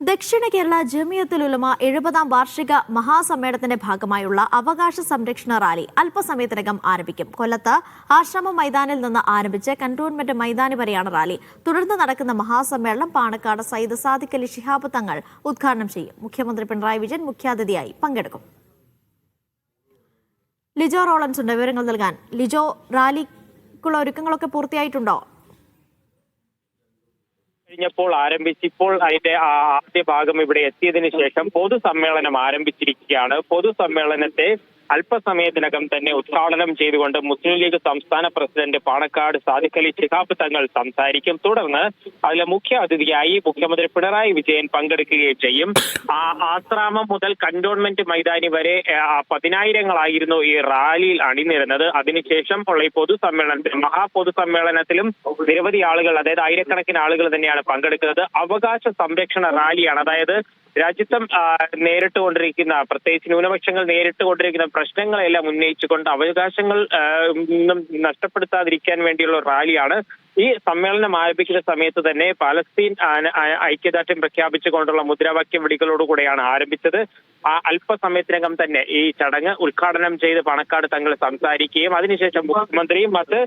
ദക്ഷിണ കേരള ജമിയത്തുൽ ഉലമ എഴുപതാം വാർഷിക മഹാസമ്മേളനത്തിന്റെ ഭാഗമായുള്ള അവകാശ സംരക്ഷണ റാലി അല്പസമയത്തിനകം ആരംഭിക്കും. കൊല്ലത്ത് ആശ്രമ മൈതാനിൽ നിന്ന് ആരംഭിച്ച് കന്റോൺമെന്റ് മൈതാനി വരെയാണ് റാലി. തുടർന്ന് നടക്കുന്ന മഹാസമ്മേളനം പാണക്കാട് സയ്യിദ് സാദിഖ് അലി ശിഹാബ് തങ്ങൾ ഉദ്ഘാടനം ചെയ്യും. മുഖ്യമന്ത്രി പിണറായി വിജയൻ മുഖ്യാതിഥിയായി പങ്കെടുക്കും. ലിജോ റോളൻസ് ഉണ്ട് വിവരങ്ങൾ നൽകാൻ. ലിജോ റാലിക്കുള്ള ഒരുക്കങ്ങളൊക്കെ പൂർത്തിയായിട്ടുണ്ടോ? കഴിഞ്ഞപ്പോൾ ആരംഭിച്ച് ഇപ്പോൾ അതിന്റെ ആദ്യ ഭാഗം ഇവിടെ എത്തിയതിനു ശേഷം പൊതുസമ്മേളനം ആരംഭിച്ചിരിക്കുകയാണ്. പൊതുസമ്മേളനത്തെ അല്പസമയത്തിനകം തന്നെ ഉദ്ഘാടനം ചെയ്തുകൊണ്ട് മുസ്ലിം ലീഗ് സംസ്ഥാന പ്രസിഡന്റ് പാണക്കാട് സാദിഖലി അലി ശിഹാബ് തങ്ങൾ സംസാരിക്കും. തുടർന്ന് അതിലെ മുഖ്യ അതിഥിയായി മുഖ്യമന്ത്രി പിണറായി വിജയൻ പങ്കെടുക്കുകയും ചെയ്യും. ആ ആശ്രാമം മുതൽ കന്റോൺമെന്റ് മൈതാനി വരെ പതിനായിരങ്ങളായിരുന്നു ഈ റാലിയിൽ അണിനിരുന്നത്. അതിനുശേഷം ഉള്ള ഈ പൊതുസമ്മേളനത്തിൽ മഹാപൊതുസമ്മേളനത്തിലും നിരവധി ആളുകൾ അതായത് ആയിരക്കണക്കിന് ആളുകൾ തന്നെയാണ് പങ്കെടുക്കുന്നത്. അവകാശ സംരക്ഷണ റാലിയാണ്. അതായത് രാജ്യത്തും നേരിട്ടുകൊണ്ടിരിക്കുന്ന പ്രത്യേകിച്ച് ന്യൂനപക്ഷങ്ങൾ നേരിട്ടുകൊണ്ടിരിക്കുന്ന പ്രശ്നങ്ങളെല്ലാം ഉന്നയിച്ചുകൊണ്ട് അവകാശങ്ങൾ നഷ്ടപ്പെടുത്താതിരിക്കാൻ വേണ്ടിയുള്ള റാലിയാണ് ഈ സമ്മേളനം ആരംഭിക്കുന്ന സമയത്ത് തന്നെ പാലസ്തീൻ ഐക്യദാർഢ്യം പ്രഖ്യാപിച്ചുകൊണ്ടുള്ള മുദ്രാവാക്യം വിളികളോടുകൂടെയാണ് ആരംഭിച്ചത്. അല്പസമയത്തിനകം തന്നെ ഈ ചടങ്ങ് ഉദ്ഘാടനം ചെയ്ത് പണക്കാട് തങ്ങൾ സംസാരിക്കുകയും അതിനുശേഷം മുഖ്യമന്ത്രിയും മറ്റ്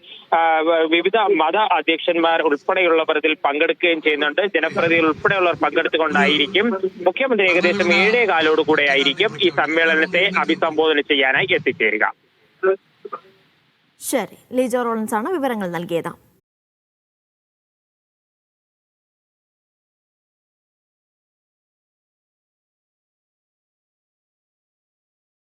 വിവിധ മത അധ്യക്ഷന്മാർ ഉൾപ്പെടെയുള്ളവർ ഇതിൽ പങ്കെടുക്കുകയും ചെയ്യുന്നുണ്ട്. ജനപ്രതിനിധികൾ ഉൾപ്പെടെയുള്ളവർ പങ്കെടുത്തുകൊണ്ടായിരിക്കും. മുഖ്യമന്ത്രി ഏകദേശം ഏഴേ കാലോടുകൂടെ ആയിരിക്കും ഈ സമ്മേളനത്തെ അഭിസംബോധന ചെയ്യാനായി എത്തിച്ചേരുക. ശരി. ലിജോ റോളൻസ് ആണ് വിവരങ്ങൾ നൽകിയത്.